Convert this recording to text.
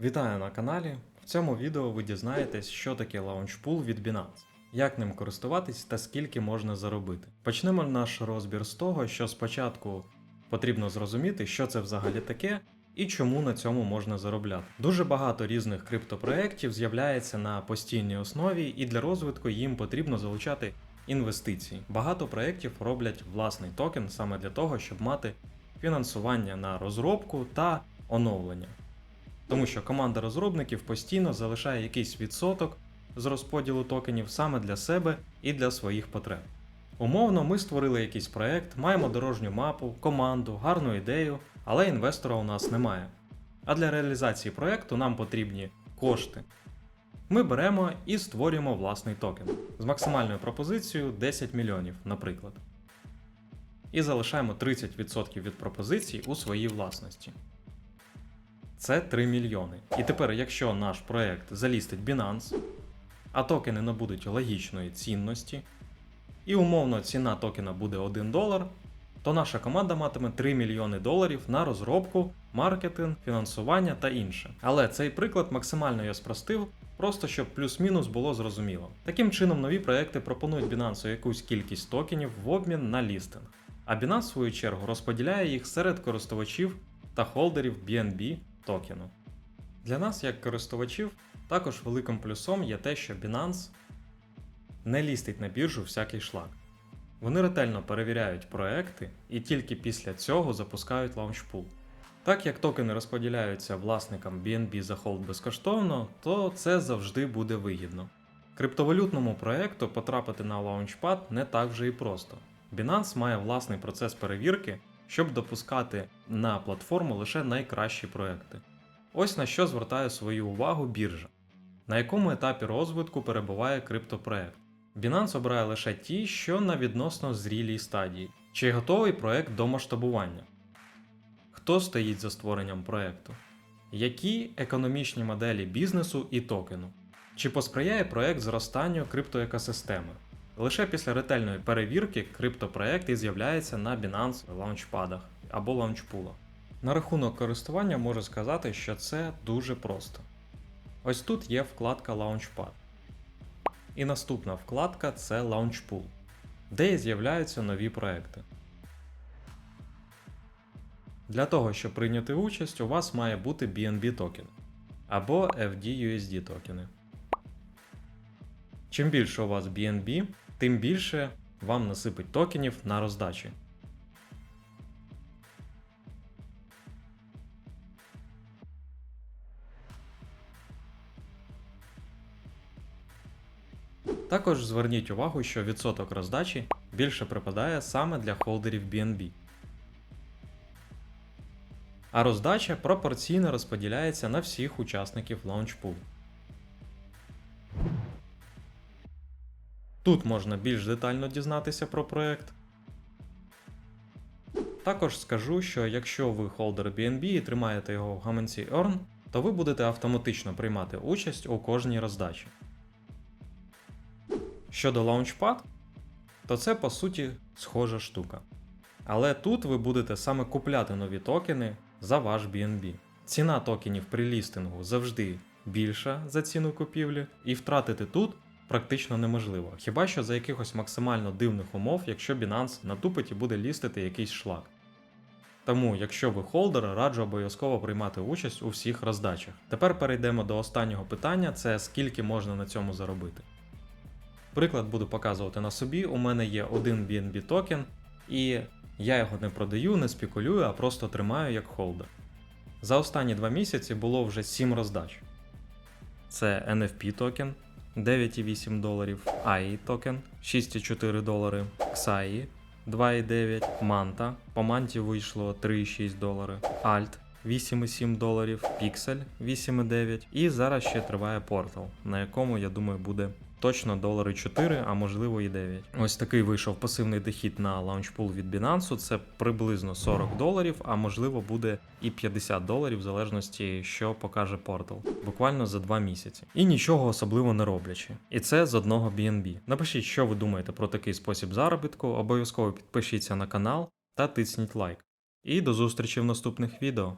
Вітаю на каналі. В цьому відео ви дізнаєтесь, що таке лаунчпул від Binance, як ним користуватись та скільки можна заробити. Почнемо наш розбір з того, що спочатку потрібно зрозуміти, що це взагалі таке і чому на цьому можна заробляти. Дуже багато різних криптопроєктів з'являється на постійній основі, і для розвитку їм потрібно залучати інвестиції. Багато проєктів роблять власний токен саме для того, щоб мати фінансування на розробку та оновлення. Тому що команда розробників постійно залишає якийсь відсоток з розподілу токенів саме для себе і для своїх потреб. Умовно, ми створили якийсь проект, маємо дорожню мапу, команду, гарну ідею, але інвестора у нас немає. А для реалізації проекту нам потрібні кошти. Ми беремо і створюємо власний токен з максимальною пропозицією 10 мільйонів, наприклад. І залишаємо 30% від пропозицій у своїй власності. Це 3 мільйони. І тепер, якщо наш проект залістить Binance, а токени набудуть логічної цінності, і умовно ціна токена буде 1 долар, то наша команда матиме 3 мільйони доларів на розробку, маркетинг, фінансування та інше. Але цей приклад максимально я спростив, просто щоб плюс-мінус було зрозуміло. Таким чином, нові проекти пропонують Binance якусь кількість токенів в обмін на лістинг. А Binance, в свою чергу, розподіляє їх серед користувачів та холдерів BNB токену. Для нас, як користувачів, також великим плюсом є те, що Binance не лістить на біржу всякий шлак. Вони ретельно перевіряють проекти і тільки після цього запускають лаунчпул. Так як токени розподіляються власникам BNB за холд безкоштовно, то це завжди буде вигідно. Криптовалютному проекту потрапити на лаунчпад не так вже і просто. Binance має власний процес перевірки, щоб допускати на платформу лише найкращі проекти. Ось на що звертає свою увагу біржа, на якому етапі розвитку перебуває криптопроект. Binance обирає лише ті, що на відносно зрілій стадії, чи готовий проект до масштабування. Хто стоїть за створенням проекту? Які економічні моделі бізнесу і токену? Чи посприяє проект зростанню криптоекосистеми? Лише після ретельної перевірки криптопроект і з'являється на Binance лаунчпадах або лаунчпулах. На рахунок користування можу сказати, що це дуже просто. Ось тут є вкладка Launchpad. І наступна вкладка це Launchpool, де і з'являються нові проекти. Для того, щоб прийняти участь, у вас має бути BNB токен або FDUSD токени. Чим більше у вас BNB, тим більше вам насипить токенів на роздачі. Також зверніть увагу, що відсоток роздачі більше припадає саме для холдерів BNB. А роздача пропорційно розподіляється на всіх учасників лаунчпул. Тут можна більш детально дізнатися про проект. Також скажу, що якщо ви холдер BNB і тримаєте його в гаманці Earn, то ви будете автоматично приймати участь у кожній роздачі. Щодо Launchpad, то це по суті схожа штука. Але тут ви будете саме купляти нові токени за ваш BNB. Ціна токенів при лістингу завжди більша за ціну купівлі, і втратити тут практично неможливо. Хіба що за якихось максимально дивних умов, якщо Binance натупить і буде лістити якийсь шлак. Тому, якщо ви холдер, раджу обов'язково приймати участь у всіх роздачах. Тепер перейдемо до останнього питання: це скільки можна на цьому заробити. Приклад буду показувати на собі. У мене є один BNB токен, і я його не продаю, не спекулюю, а просто тримаю як холдер. За останні два місяці було вже 7 роздач. Це NFT токен 9,8 доларів, AI токен 6,4 долари, XAI 2,9, Манта. По Манті вийшло 3,6 долари, Alt 8,7 доларів, Pixel 8,9 і зараз ще триває портал, на якому, я думаю, буде точно долари 4, а можливо і 9. Ось такий вийшов пасивний дохід на лаунчпул від Binance. Це приблизно 40 доларів, а можливо буде і 50 доларів, в залежності, що покаже портал. Буквально за 2 місяці. І нічого особливо не роблячи. І це з одного BNB. Напишіть, що ви думаєте про такий спосіб заробітку. Обов'язково підпишіться на канал та тисніть лайк. І до зустрічі в наступних відео.